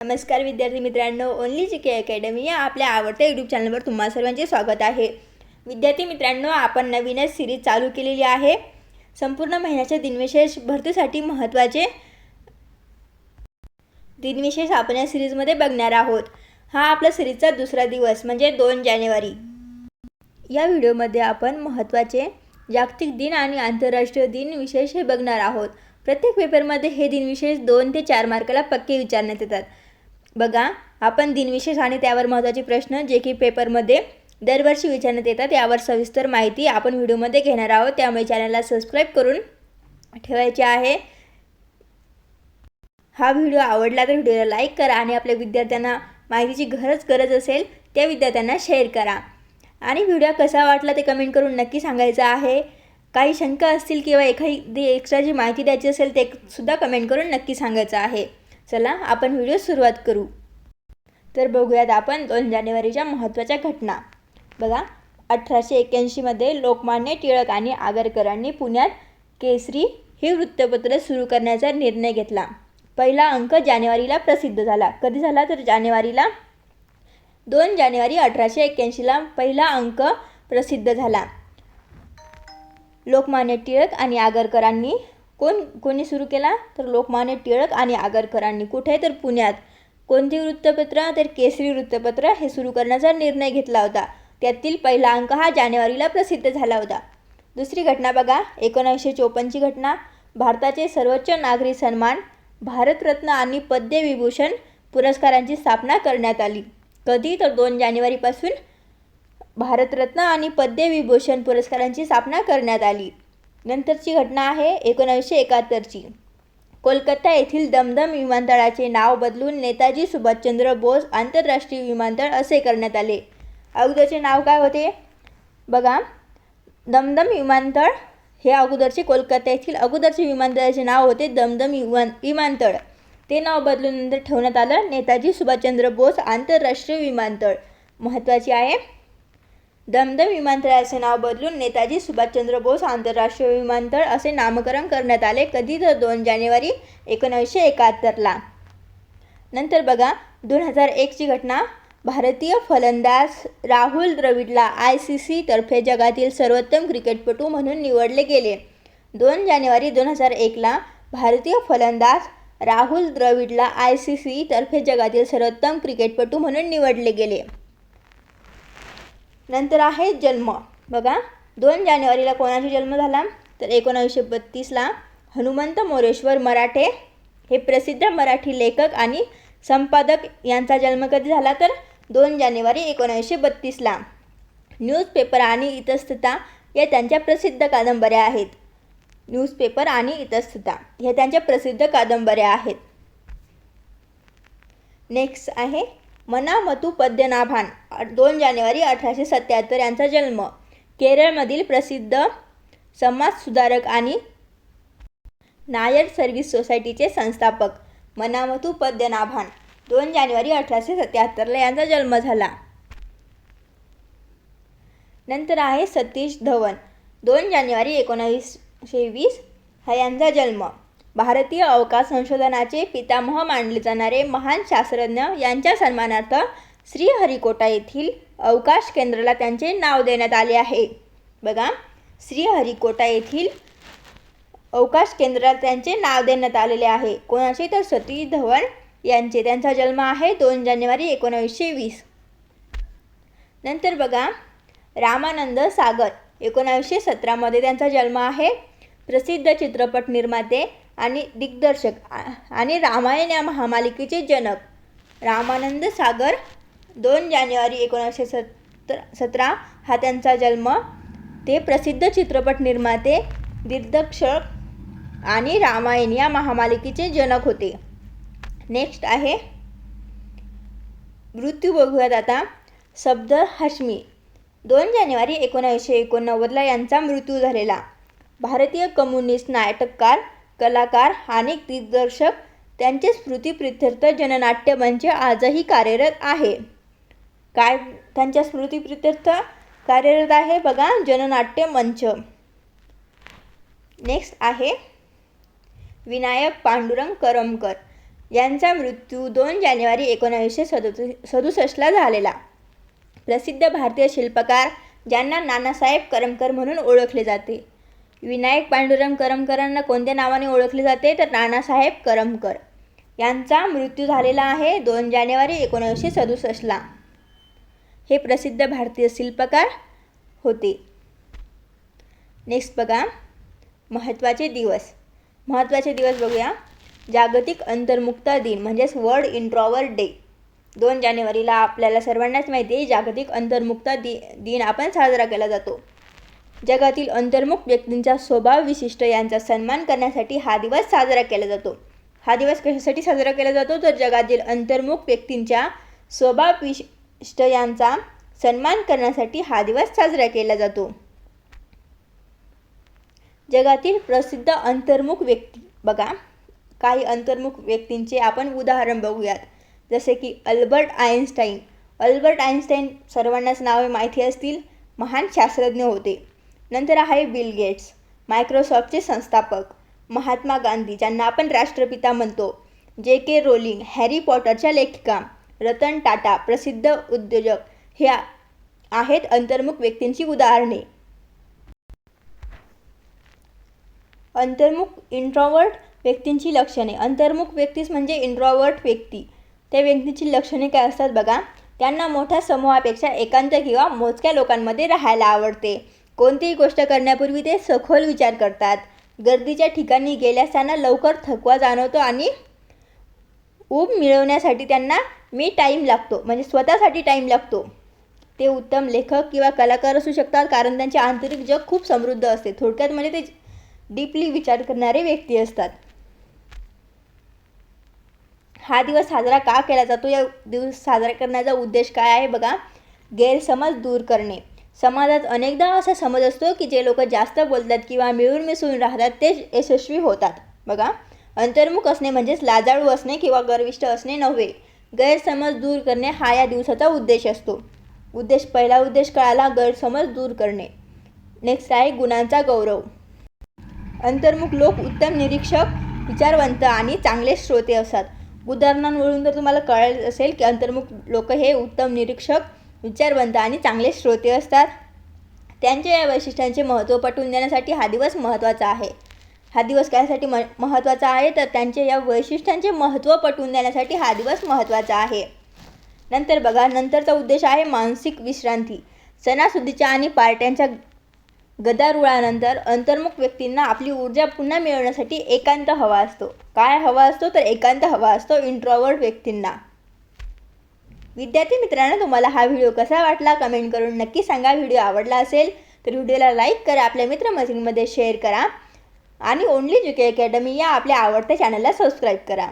नमस्कार विद्यार्थी मित्रांनो ओनली जी के अकॅडमी या आपल्या आवडत्या यूट्यूब चॅनलवर तुम्हा सर्वांचे स्वागत आहे. विद्यार्थी मित्रांनो आपण नवीनच सिरीज चालू केलेली आहे. संपूर्ण महिन्याच्या दिनविशेष भरतीसाठी महत्त्वाचे दिनविशेष आपण या सिरीजमध्ये बघणार आहोत. हा आपला सिरीजचा दुसरा दिवस म्हणजे दोन जानेवारी. या व्हिडिओमध्ये आपण महत्त्वाचे जागतिक दिन आणि आंतरराष्ट्रीय दिन विशेष हे बघणार आहोत. प्रत्येक पेपरमध्ये हे दिनविशेष दोन ते चार मार्काला पक्के विचारण्यात येतात. बघा आपण दिनविशेष आणि त्यावर महत्त्वाचे प्रश्न जे की पेपरमध्ये दरवर्षी विचारण्यात येतात यावर सविस्तर माहिती आपण व्हिडिओमध्ये घेणार आहोत. त्यामुळे चॅनलला सबस्क्राईब करून ठेवायचे आहे. हा व्हिडिओ आवडला तर व्हिडिओला लाईक करा आणि आपल्या विद्यार्थ्यांना माहितीची गरज गरज असेल त्या विद्यार्थ्यांना शेअर करा. आणि व्हिडिओ कसा वाटला ते कमेंट करून नक्की सांगायचं आहे. काही शंका असतील किंवा एखादी एक्स्ट्रा जी माहिती द्यायची असेल ते सुद्धा कमेंट करून नक्की सांगायचं आहे. चला आपण व्हिडिओ सुरुवात करू. तर बघूयात आपण दोन जानेवारीच्या महत्त्वाच्या घटना. बघा अठराशे एक्क्याऐंशीमध्ये लोकमान्य टिळक आणि आगरकरांनी पुण्यात केसरी हे वृत्तपत्र सुरू करण्याचा निर्णय घेतला. पहिला अंक जानेवारीला प्रसिद्ध झाला. कधी झाला तर जानेवारीला? दोन जानेवारी अठराशे एक्क्याऐंशीला पहिला अंक प्रसिद्ध झाला. लोकमान्य टिळक आणि आगरकरांनी कोण कोणी सुरू केला तर लोकमान्य टिळक आणि आगरकरांनी. कुठे तर पुण्यात कोणती वृत्तपत्र तर केसरी वृत्तपत्र हे सुरू करण्याचा निर्णय घेतला होता. त्यातील पहिला अंक हा जानेवारीला प्रसिद्ध झाला होता. दुसरी घटना बघा. एकोणीसशे चोपन्नची घटना. भारताचे सर्वोच्च नागरी सन्मान भारतरत्न आणि पद्मविभूषण पुरस्कारांची स्थापना करण्यात आली. कधी तर दोन जानेवारीपासून भारतरत्न आणि पद्मविभूषण पुरस्कारांची स्थापना करण्यात आली. नंतरची घटना आहे एकोणावीसशे एकाहत्तरची. कोलकाता येथील दमदम विमानतळाचे नाव बदलून नेताजी सुभाषचंद्र बोस आंतरराष्ट्रीय विमानतळ असे करण्यात आले. अगोदरचे नाव काय होते? बघा. दमदम विमानतळ हे अगोदरचे कोलकाता येथील अगोदरचे विमानतळाचे नाव होते दमदम विमान विमानतळ. ते नाव बदलून नंतर ठेवण्यात आलं नेताजी सुभाषचंद्र बोस आंतरराष्ट्रीय विमानतळ. महत्त्वाचे आहे दमदम विमानतळाचे नाव बदलून नेताजी सुभाषचंद्र बोस आंतरराष्ट्रीय विमानतळ असे नामकरण करण्यात आले. कधी तर दोन जानेवारी एकोणीसशे एकाहत्तरला. नंतर बघा दोन हजार एकची घटना. भारतीय फलंदाज राहुल द्रविडला आय सी सीतर्फे जगातील सर्वोत्तम क्रिकेटपटू म्हणून निवडले गेले. दोन जानेवारी दोन हजार एकला भारतीय फलंदाज राहुल द्रविडला आय सी सीतर्फे जगातील सर्वोत्तम क्रिकेटपटू म्हणून निवडले गेले. नंतर आहे जन्म. बघा दोन जानेवारीला कोणाचा जन्म झाला? तर एकोणावीसशे बत्तीसला हनुमंत मोरेश्वर मराठे. हे प्रसिद्ध मराठी लेखक आणि संपादक यांचा जन्म कधी झाला? तर दोन जानेवारी एकोणावीसशे बत्तीसला. न्यूजपेपर आणि इतस्तता या त्यांच्या प्रसिद्ध कादंबऱ्या आहेत. न्यूजपेपर आणि इतस्तता ह्या त्यांच्या प्रसिद्ध कादंबऱ्या आहेत. नेक्स्ट आहे मनामतू पद्यनाभान दोन जानेवारी अठराशे सत्याहत्तर यांचा जन्म. केरळमधील प्रसिद्ध समाजसुधारक आणि नायर सर्व्हिस सोसायटीचे संस्थापक मनामतू पद्यनाभान दोन जानेवारी अठराशे सत्याहत्तरला यांचा जन्म झाला. नंतर आहे सतीश धवन दोन जानेवारी एकोणावीसशे वीस हा यांचा जन्म. भारतीय अवकाश संशोधनाचे पितामह मानले जाणारे महान शास्त्रज्ञ यांच्या सन्मानार्थ श्रीहरिकोटा येथील अवकाश केंद्राला त्यांचे नाव देण्यात आले आहे. बघा श्रीहरिकोटा येथील अवकाश केंद्राला त्यांचे नाव देण्यात आलेले आहे. कोणाचे तर सतीश धवन यांचे. त्यांचा जन्म आहे दोन जानेवारी एकोणावीसशे वीस. नंतर बघा रामानंद सागर. एकोणावीसशे सतरामध्ये त्यांचा जन्म आहे. प्रसिद्ध चित्रपट निर्माते आणि दिग्दर्शक आणि रामायण या महामालिकेचे जनक. रामानंद सागर दोन जानेवारी एकोणीसशे सत्तर सतरा हा त्यांचा जन्म. ते प्रसिद्ध चित्रपट निर्माते दिग्दर्शक आणि रामायण या महामालिकेचे जनक होते. नेक्स्ट आहे. मृत्यू बघूयात आता. शब्द हश्मी. दोन जानेवारी एकोणावीसशे एकोणनव्वदला यांचा मृत्यू झालेला. भारतीय कम्युनिस्ट नाटककार कलाकार आणि दिग्दर्शक त्यांचे स्मृतिप्रित्यर्थ जननाट्य मंच आजही कार्यरत आहे. काय त्यांच्या स्मृतिप्रित्यर्थ कार्यरत आहे? बघा जननाट्य मंच. नेक्स्ट आहे विनायक पांडुरंग करमकर. यांचा मृत्यू दोन जानेवारी एकोणावीसशे सदु सदुसष्टला झालेला. प्रसिद्ध भारतीय शिल्पकार ज्यांना नानासाहेब करमकर म्हणून ओळखले जाते. विनायक पांडुरंग करमकरांना कोणत्या नावाने ओळखले जाते? तर नानासाहेब करमकर यांचा मृत्यू झालेला आहे दोन जानेवारी एकोणीसशे सदुसष्टला हे प्रसिद्ध भारतीय शिल्पकार होते. नेक्स्ट बघा. महत्त्वाचे दिवस. महत्त्वाचे दिवस बघूया. जागतिक अंतर्मुक्ता दिन म्हणजेच वर्ल्ड इंट्रॉवर डे. दोन जानेवारीला आपल्याला सर्वांनाच माहिती आहे जागतिक अंतर्मुक्ता दि दिन आपण साजरा केला जातो. जगातील अंतर्मुख व्यक्तींचा स्वभाव विशिष्ट यांचा सन्मान करण्यासाठी हा दिवस साजरा केला जातो. हा दिवस कशासाठी साजरा केला जातो? तर जगातील अंतर्मुख व्यक्तींच्या स्वभाव विशिष्ट यांचा सन्मान करण्यासाठी हा दिवस साजरा केला जातो. जगातील प्रसिद्ध अंतर्मुख व्यक्ती बघा काही अंतर्मुख व्यक्तींचे आपण उदाहरण बघूयात. जसे की अल्बर्ट आइन्स्टाईन. अल्बर्ट आइन्स्टाईन सर्वांनाच नावे माहिती असतील. महान शास्त्रज्ञ होते. नंतर आहे बिल गेट्स मायक्रोसॉफ्टचे संस्थापक महात्मा गांधी ज्यांना आपण राष्ट्रपिता म्हणतो जे के रोलिंग हॅरी पॉटरच्या लेखिका रतन टाटा प्रसिद्ध उद्योजक हे आहेत अंतर्मुख व्यक्तींची उदाहरणे. अंतर्मुख इंट्रॉवर्ट व्यक्तींची लक्षणे. अंतर्मुख व्यक्तीस म्हणजे इंट्रॉवर्ट व्यक्ती. त्या व्यक्तीची लक्षणे काय असतात बघा. त्यांना मोठ्या समूहापेक्षा एकांत किंवा मोजक्या लोकांमध्ये राहायला आवडते. कोणतीही गोष्ट करण्यापूर्वी ते सखोल विचार करतात. गर्दीच्या ठिकाणी गेल्यास असताना लवकर थकवा जाणवतो आणि ऊब मिळवण्यासाठी त्यांना मी टाईम लागतो. म्हणजे स्वतःसाठी टाईम लागतो. ते उत्तम लेखक किंवा कलाकार असू शकतात कारण त्यांचे आंतरिक जग खूप समृद्ध असते. थोडक्यात म्हणजे ते डीपली विचार करणारे व्यक्ती असतात. हा दिवस साजरा का केला जातो? या दिवस साजरा करण्याचा उद्देश काय आहे? बघा. गैरसमज दूर करणे. समाजात अनेकदा असा समज असतो की जे लोक जास्त बोलतात किंवा मिळून मिसळून राहतात ते यशस्वी होतात. बघा अंतर्मुख असणे म्हणजेच लाजाळू असणे किंवा गर्विष्ठ असणे नव्हे. गैरसमज दूर करणे हा या दिवसाचा उद्देश असतो. उद्देश पहिला उद्देश कळाला गैरसमज दूर करणे. नेक्स्ट आहे गुणांचा गौरव. अंतर्मुख लोक उत्तम निरीक्षक विचारवंत आणि चांगले श्रोते असतात. उदाहरणांवरून तर तुम्हाला कळालं असेल की अंतर्मुख लोक हे उत्तम निरीक्षक विचारवंत आणि चांगले श्रोते असतात. त्यांच्या या वैशिष्ट्यांचे महत्त्व पटवून देण्यासाठी हा दिवस महत्त्वाचा आहे. हा दिवस कायसाठी म महत्त्वाचा आहे? तर त्यांच्या या वैशिष्ट्यांचे महत्त्व पटवून देण्यासाठी हा दिवस महत्त्वाचा आहे. नंतर बघा नंतरचा उद्देश आहे मानसिक विश्रांती. सणासुदीच्या आणि पार्ट्यांच्या गदारुळानंतर अंतर्मुख व्यक्तींना आपली ऊर्जा पुन्हा मिळवण्यासाठी एकांत हवा असतो. काय हवा असतो? तर एकांत हवा असतो इंट्रॉवर्ड व्यक्तींना. विद्यार्थी मित्रांनो तुम्हाला हा व्हिडिओ कसा वाटला कमेंट करून नक्की सांगा. व्हिडिओ आवडला असेल तर व्हिडिओला लाईक करा आपल्या मित्रमैत्रिणींमध्ये शेअर करा आणि ओनली जुके अकॅडमी या आपल्या आवडत्या चॅनलला सबस्क्राईब करा.